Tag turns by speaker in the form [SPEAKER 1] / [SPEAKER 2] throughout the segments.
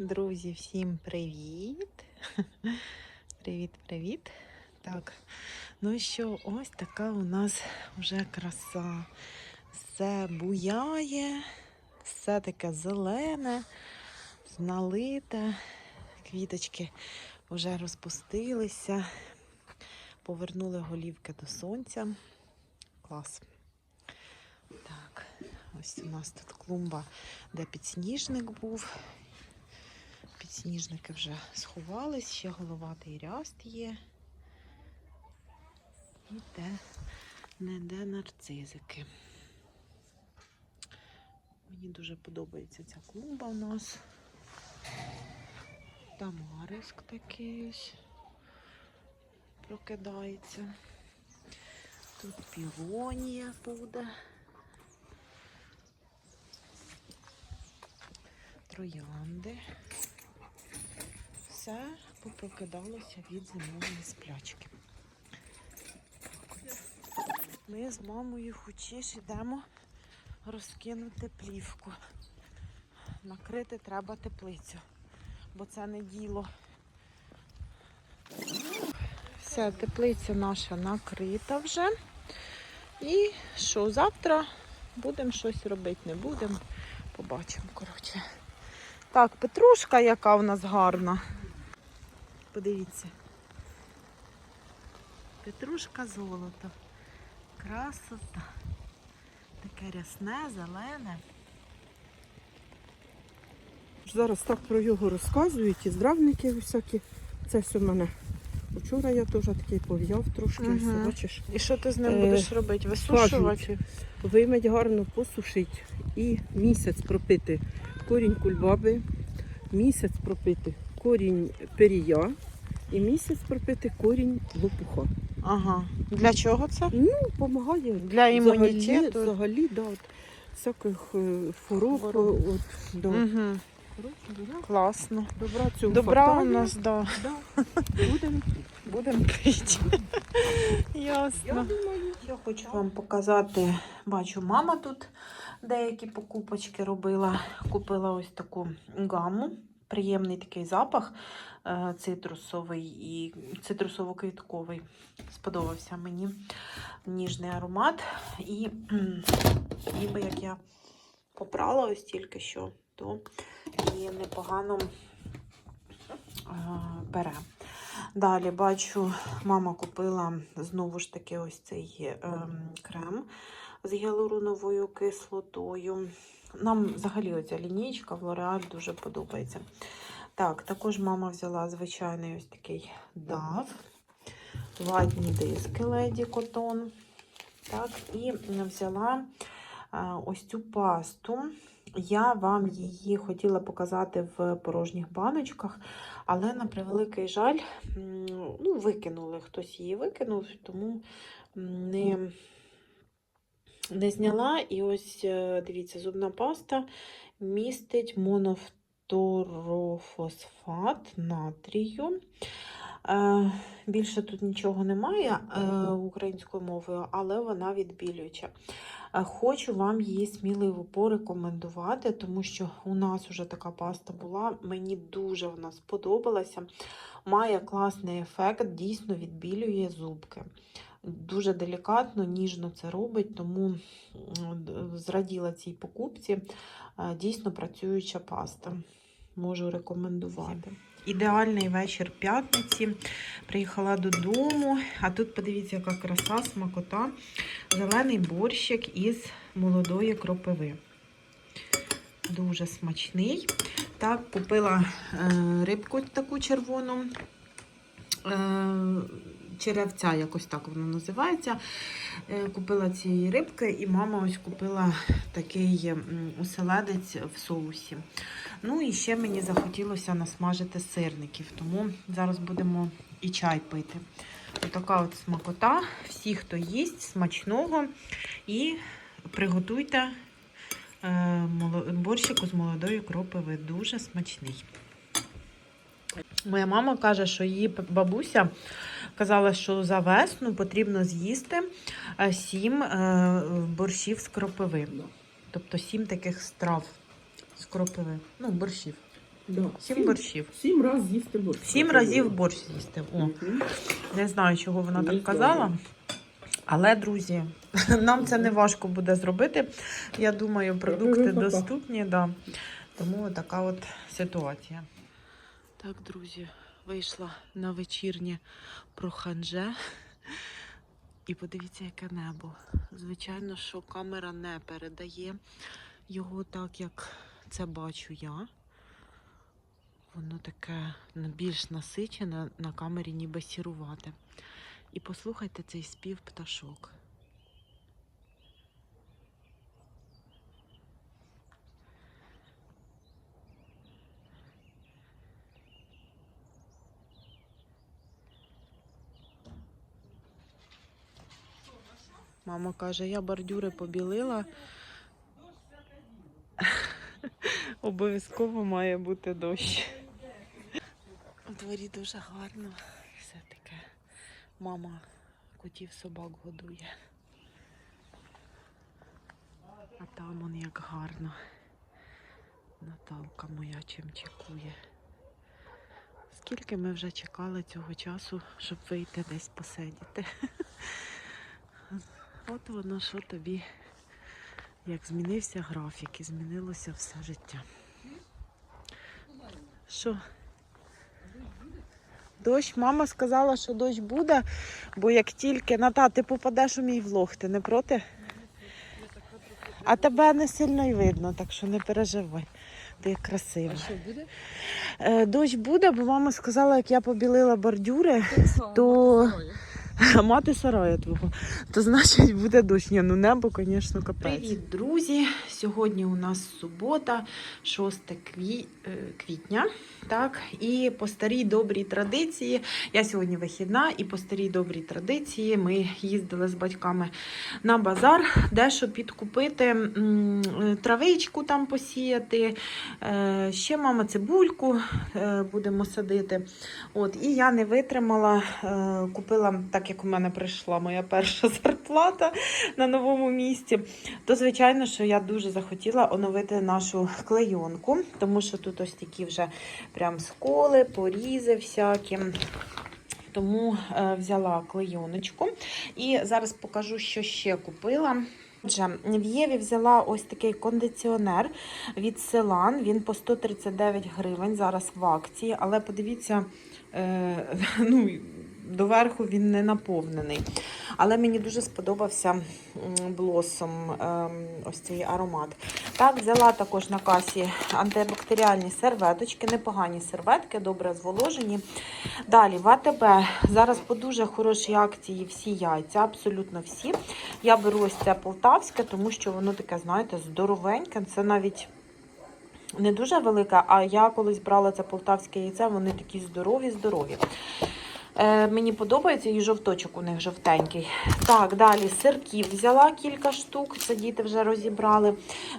[SPEAKER 1] Друзі, всім привіт! Привіт-привіт! Так, ну що, ось така у нас вже краса. Все буяє, все таке зелене, налите, квіточки вже розпустилися, повернули голівки до сонця. Клас. Так, ось у нас тут клумба, де підсніжник був. Підсніжники вже сховались, ще головатий ряст є. І де не де нарцизики. Мені дуже подобається ця клумба у нас. Тамариск такий прокидається. Тут півонія буде. Троянди все попрокидалося від зимової сплячки. Ми з мамою хочеш йдемо розкинути плівку. Накрити треба теплицю, бо це не діло. Все, теплиця наша накрита вже. І що, завтра будемо щось робити, не будемо. Побачимо, коротше. Так, петрушка, яка у нас гарна. Подивіться. Петрушка золото. Красота. Таке рясне, зелене.
[SPEAKER 2] Зараз так про його розказують, і здравники всякі. Це все в мене. Вчора я теж такий пов'яв трошки,
[SPEAKER 1] Мгм.
[SPEAKER 2] все, бачиш.
[SPEAKER 1] І що ти з ним
[SPEAKER 2] Е,
[SPEAKER 1] будеш робити? Висушувати?
[SPEAKER 2] Вимить гарно, посушить і місяць пропити корінь кульбаби, місяць пропити корінь перія і місяць пропити корінь лопуха.
[SPEAKER 1] Ага. Для чого це?
[SPEAKER 2] Ну, допомагає.
[SPEAKER 1] Для імунітету?
[SPEAKER 2] Взагалі, взагалі да, от, всяких е, хвороб. От, да.
[SPEAKER 1] Угу. Класно.
[SPEAKER 2] Добра цього
[SPEAKER 1] Добра у нас, да.
[SPEAKER 2] Да. Будемо
[SPEAKER 1] Будемо пити.
[SPEAKER 2] Я
[SPEAKER 1] Ясно.
[SPEAKER 2] думаю,
[SPEAKER 1] Я хочу вам показати, бачу, мама тут деякі покупочки робила. Купила ось таку гаму. Приємний такий запах е, цитрусовий і цитрусово-квітковий. Сподобався мені ніжний аромат. І ніби як я попрала ось тільки що, то і непогано е, бере. Далі бачу, мама купила знову ж таки ось цей ем, крем з гіалуроновою кислотою. Нам взагалі оця лінійка в L'Oreal дуже подобається. Так, також мама взяла звичайний ось такий DAV, ватні диски Lady Cotton. Так, і взяла е, ось цю пасту. Я вам її хотіла показати в порожніх баночках, але на превеликий жаль, ну, викинули, хтось її викинув, тому не, не зняла. І ось е, дивіться, зубна паста містить монофторофосфат натрію. Е, Більше тут нічого немає е, українською мовою, але вона відбілююча. Хочу вам її сміливо порекомендувати, тому що у нас вже така паста була. Мені дуже вона сподобалася. Має класний ефект, дійсно відбілює зубки. Дуже делікатно, ніжно це робить, тому зраділа цій покупці. Дійсно працююча паста. Можу рекомендувати. Ідеальний вечір п'ятниці. Приїхала додому, а тут подивіться, яка краса, смакота. Зелений борщик із молодої кропиви. Дуже смачний. Так, купила е, рибку таку червону. Черевця, якось так воно називається. Е, купила цієї рибки, і мама ось купила такий оселедець в соусі. Ну і ще мені захотілося насмажити сирників, тому зараз будемо і чай пити. Отака от смакота. Всі, хто їсть, смачного. І приготуйте е, борщику з молодої кропиви. Дуже смачний. Моя мама каже, що її бабуся казала, що за весну потрібно з'їсти е, сім е, борщів з кропиви. Тобто сім таких страв з кропиви. Ну, борщів.
[SPEAKER 2] Да.
[SPEAKER 1] Сім борщів.
[SPEAKER 2] Сім разів з'їсти борщ.
[SPEAKER 1] Сім разів борщ з'їсти. О, не знаю, чого вона так казала. Але, друзі, нам це не важко буде зробити. Я думаю, продукти доступні, да. тому така от ситуація. Так, друзі, вийшла на вечірнє проханже. І подивіться, яке небо. Звичайно, що камера не передає його так, як це бачу я. Воно таке більш насичене, на камері ніби сірувати. І послухайте цей спів пташок. Мама каже, я бордюри побілила. Обов'язково має бути дощ. У дворі дуже гарно. Все таке. Мама котів собак годує. А там он як гарно. Наталка моя чим чекує. Скільки ми вже чекали цього часу, щоб вийти десь посидіти. От воно що тобі, як змінився графік і змінилося все життя. Що? Дощ, мама сказала, що дощ буде, бо як тільки Ната, ти попадеш у мій влог, ти не проти? А тебе не сильно й видно, так що не переживай. Ти красива.
[SPEAKER 3] що буде?
[SPEAKER 1] Е, дощ буде, бо мама сказала, як я побілила бордюри, то а мати сарая твого, то значить буде дощ. Ну небо, звісно, капець. Привіт, друзі! Сьогодні у нас субота, 6 кві... е, квітня. Так, і по старій добрій традиції, я сьогодні вихідна, і по старій добрій традиції ми їздили з батьками на базар, дещо підкупити е, травичку там посіяти. Е, Ще мама цибульку будемо садити. От, і я не витримала, купила, так як у мене прийшла моя перша зарплата на новому місці, то звичайно, що я дуже захотіла оновити нашу клейонку, тому що тут ось такі вже прям сколи, порізи всякі. Тому е, взяла клейоночку і зараз покажу, що ще купила. Отже, в Єві взяла ось такий кондиціонер від Селан. Він по 139 гривень зараз в акції, але подивіться, е, ну, доверху він не наповнений. Але мені дуже сподобався блосом ем, ось цей аромат. Так, взяла також на касі антибактеріальні серветочки, непогані серветки, добре зволожені. Далі в АТБ зараз по дуже хорошій акції всі яйця, абсолютно всі. Я беру ось це полтавське, тому що воно таке, знаєте, здоровеньке. Це навіть не дуже велике, а я колись брала це полтавське яйце, вони такі здорові-здорові. Е, мені подобається і жовточок у них жовтенький. Так, далі сирків взяла кілька штук, це діти вже розібрали.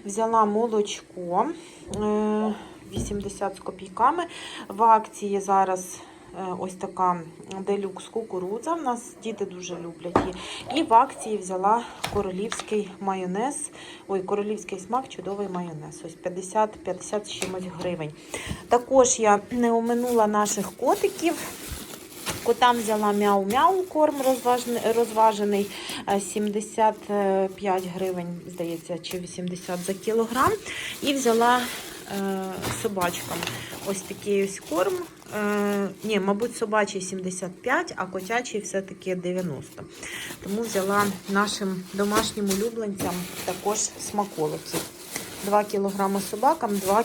[SPEAKER 1] Взяла молочко е, 80 з копійками. В акції зараз е, ось така делюкс кукурудза. У нас діти дуже люблять її. І в акції взяла королівський майонез. Ой, королівський смак, чудовий майонез. Ось 50, 50 чимось гривень. Також я не оминула наших котиків. Котам взяла мяу-мяу корм розважений, розважений е, 75 гривень, здається, чи 80 за кілограм. І взяла е, собачкам ось такий ось корм. Е, ні, мабуть, собачий 75, а котячий все-таки 90. Тому взяла нашим домашнім улюбленцям також смаколики. 2 кг собакам, 2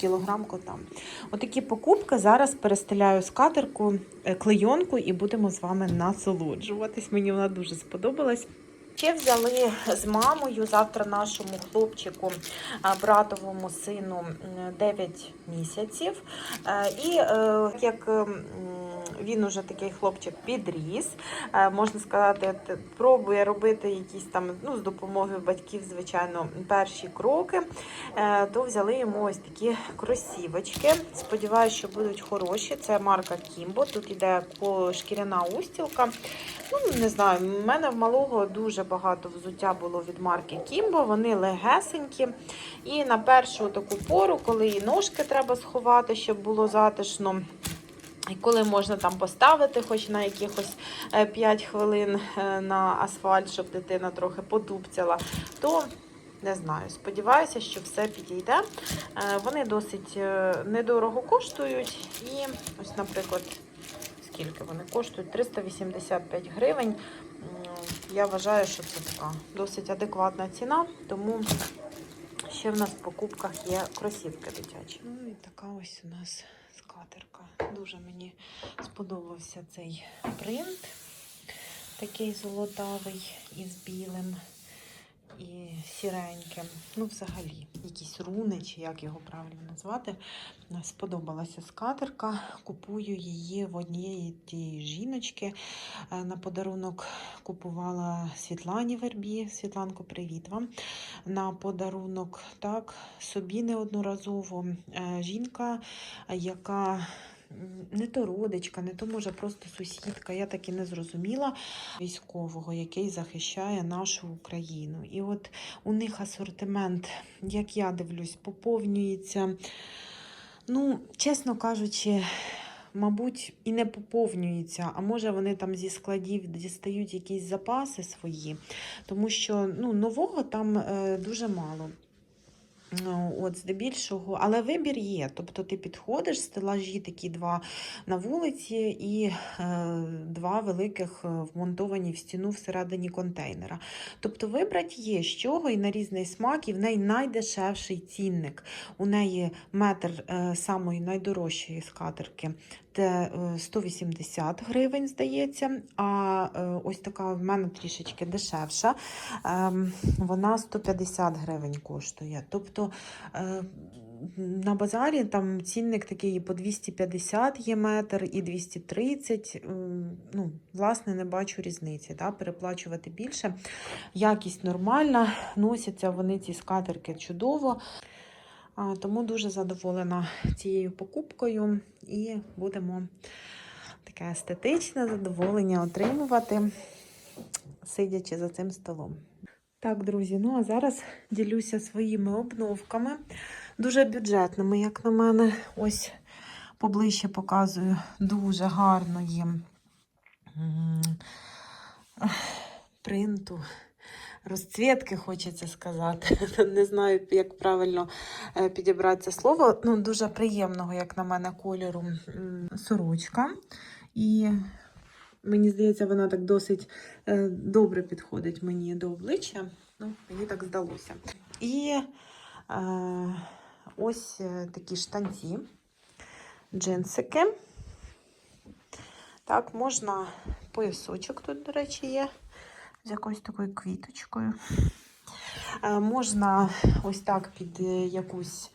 [SPEAKER 1] кг котам. Отакі покупки. Зараз перестеляю скатерку, е, клейонку і будемо з вами насолоджуватись. Мені вона дуже сподобалась. Ще взяли з мамою завтра нашому хлопчику, братовому сину 9 місяців. Е, І е, як він уже такий хлопчик підріс. Е, Можна сказати, пробує робити якісь там, ну, з допомогою батьків, звичайно, перші кроки. То взяли йому ось такі кросівочки. Сподіваюся, що будуть хороші. Це марка Кімбо. Тут по- шкіряна устілка. Ну, не знаю, в мене в малого дуже багато взуття було від марки Кімбо. Вони легесенькі. І на першу таку пору, коли і ножки треба сховати, щоб було затишно. І коли можна там поставити хоч на якихось 5 хвилин е, на асфальт, щоб дитина трохи потупцяла, то не знаю. Сподіваюся, що все підійде. Е, Вони досить е, недорого коштують. І ось, наприклад, скільки вони коштують? 385 гривень. Я вважаю, що це така досить адекватна ціна, тому ще в нас в покупках є кросівки дитячі. Ну і така ось у нас скатерка. Дуже мені сподобався цей принт. Такий золотавий із білим і сіреньким. Ну, взагалі, якісь руни, чи як його правильно назвати. Сподобалася скатерка. Купую її в однієї тієї жіночки. Е, На подарунок купувала Світлані Вербі. Світланко, привіт вам. На подарунок так, собі неодноразово. Е, Жінка, е, яка не то родичка, не то може просто сусідка, я так і не зрозуміла військового, який захищає нашу Україну. І от у них асортимент, як я дивлюсь, поповнюється. Ну, чесно кажучи, мабуть, і не поповнюється, а може вони там зі складів дістають якісь запаси свої, тому що ну, нового там е, дуже мало. Ну, От, здебільшого, але вибір є. Тобто ти підходиш, стелажі такі два на вулиці і е, два великих е, вмонтовані в стіну всередині контейнера. Тобто вибрати є з чого і на різний смак, і в неї найдешевший цінник. У неї метр е, самої найдорожчої скатерки це е, 180 гривень, здається. А е, ось така в мене трішечки дешевша. Ем, вона 150 гривень коштує. Тобто е, на базарі там цінник такий по 250 є метр, і 230. Ну, власне, не бачу різниці. Да? Переплачувати більше. Якість нормальна. Носяться вони ці скатерки чудово. Тому дуже задоволена цією покупкою і будемо таке естетичне задоволення отримувати, сидячи за цим столом. Так, друзі, ну а зараз ділюся своїми обновками, дуже бюджетними, як на мене. Ось поближче показую дуже гарної принту. Розцвітки, хочеться сказати. Не знаю, як правильно е, підібрати це слово. Ну, дуже приємного, як на мене, кольору сорочка. І мені здається, вона так досить е, добре підходить мені до обличчя. Ну, мені так здалося. І е, ось е, такі штанці, джинсики. Так, можна поясочок тут, до речі, є з якоюсь такою квіточкою. Можна ось так під е, якусь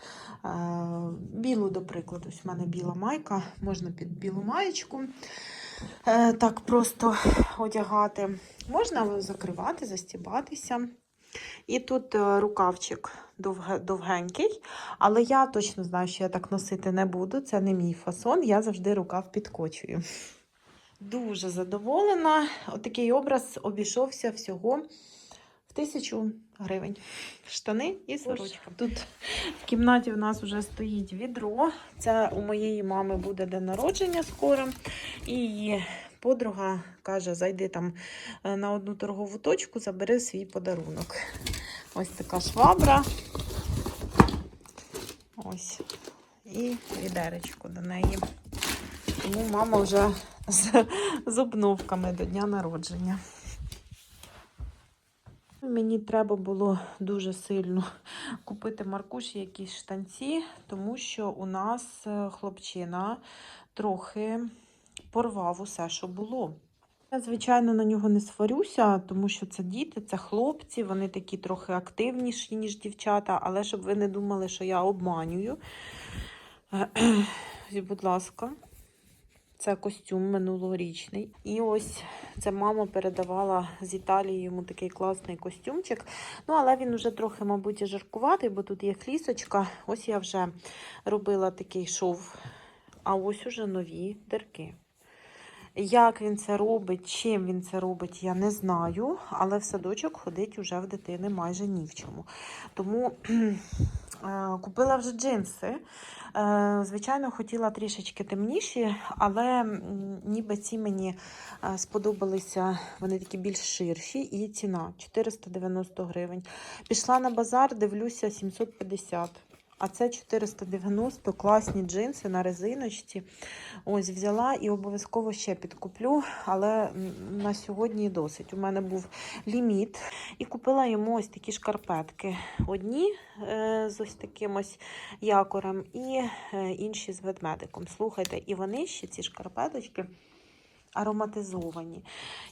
[SPEAKER 1] білу, до прикладу, ось в мене біла майка, можна під білу маєчку е, так просто одягати. Можна закривати, застібатися. І тут е, рукавчик довгенький, але я точно знаю, що я так носити не буду. Це не мій фасон, я завжди рукав підкочую. Дуже задоволена. Отакий образ обійшовся всього в тисячу гривень. Штани і сорочка. Тут в кімнаті в нас вже стоїть відро. Це у моєї мами буде день народження скоро. І її подруга каже: зайди там е, на одну торгову точку, забери свій подарунок. Ось така швабра. Ось. І відеречко до неї. Тому мама вже з, з обновками до дня народження. Мені треба було дуже сильно купити Маркуші якісь штанці, тому що у нас е, хлопчина трохи порвав усе, що було. Я, звичайно, на нього не сварюся, тому що це діти, це хлопці, вони такі трохи активніші, ніж дівчата, але щоб ви не думали, що я обманюю. Будь ласка, Це костюм минулорічний. І ось це мама передавала з Італії йому такий класний костюмчик. Ну, але він уже трохи, мабуть, і жаркуватий, бо тут є клісочка. Ось я вже робила такий шов, а ось уже нові дирки. Як він це робить, чим він це робить, я не знаю, але в садочок ходить уже в дитини майже ні в чому. Тому купила вже джинси. Е, Звичайно, хотіла трішечки темніші, але ніби ці мені е, сподобалися, вони такі більш ширші, і ціна 490 гривень. Пішла на базар, дивлюся 750. А це 490 класні джинси на резиночці. Ось взяла і обов'язково ще підкуплю, але на сьогодні досить. У мене був ліміт. І купила йому ось такі шкарпетки. Одні е, з ось таким ось якорем, і е, інші з ведмедиком. Слухайте, і вони ще ці шкарпеточки ароматизовані.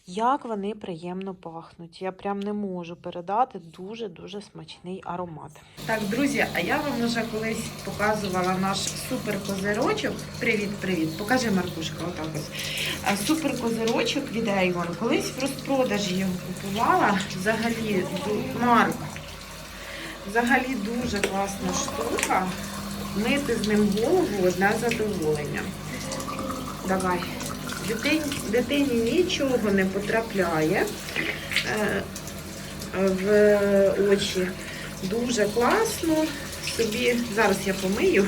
[SPEAKER 1] Як вони приємно пахнуть. Я прям не можу передати дуже-дуже смачний аромат. Так, друзі, а я вам вже колись показувала наш супер козирочок. Привіт-привіт. Покажи, Маркушка, отак ось. Супер козирочок від Avon. Колись в розпродажі його купувала. Взагалі, Марк. Взагалі дуже класна штука. Мити з ним голову одне задоволення. Давай. Дитині, дитині нічого не потрапляє е, в очі. Дуже класно. Собі зараз я помию,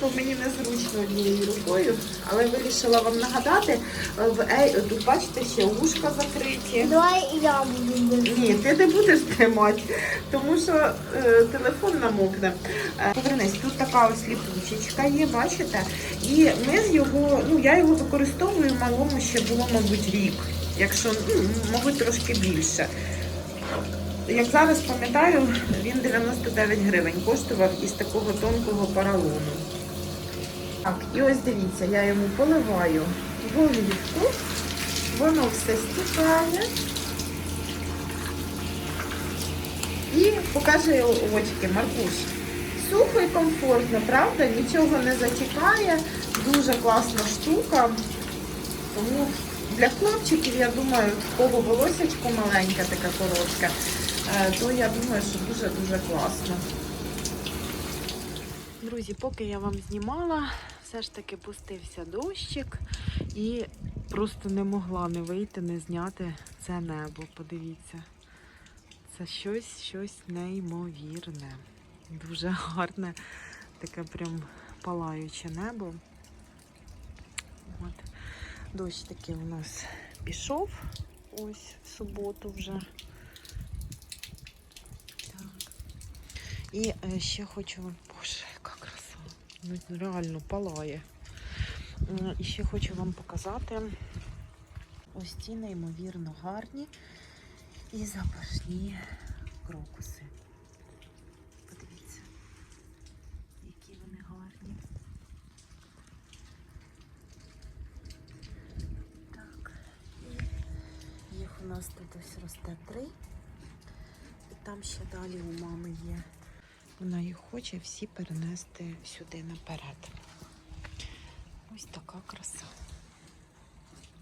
[SPEAKER 1] бо мені незручно однією рукою. Але вирішила вам нагадати, е, в Ей- тут бачите, ще ушка закриті.
[SPEAKER 3] Давай я буду.
[SPEAKER 1] Ні, ти не будеш тримати, тому що е, телефон намокне. Е, повернись, тут така ось ліпучечка є, бачите? І ми з його, ну я його використовую малому ще було, мабуть, рік, якщо, ну, мабуть, трошки більше. Як зараз пам'ятаю, він 99 гривень коштував із такого тонкого поролону. Так, і ось дивіться, я йому поливаю голівку, воно все стікає. І покаже очки, Маркуш. Сухо і комфортно, правда? Нічого не затікає. Дуже класна штука. Тому для хлопчиків, я думаю, в кого волосечко маленьке, таке коротке, то я думаю, що дуже-дуже класно. Друзі, поки я вам знімала, все ж таки пустився дощик і просто не могла не вийти, не зняти це небо. Подивіться. Це щось, щось неймовірне. Дуже гарне, таке прям палаюче небо. От. Дощ таки у нас пішов ось в суботу вже. Так. І е, ще хочу вам. Боже, яка краса. Ну, реально палає. І ще хочу вам показати ось ці неймовірно гарні і запашні крокуси. Подивіться, які вони гарні. Так. Їх у нас тут ось росте три. І там ще далі у мами є. Вона їх хоче всі перенести сюди наперед. Ось така краса.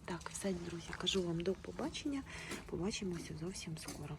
[SPEAKER 1] Так, все, друзі, кажу вам до побачення. Побачимося зовсім скоро.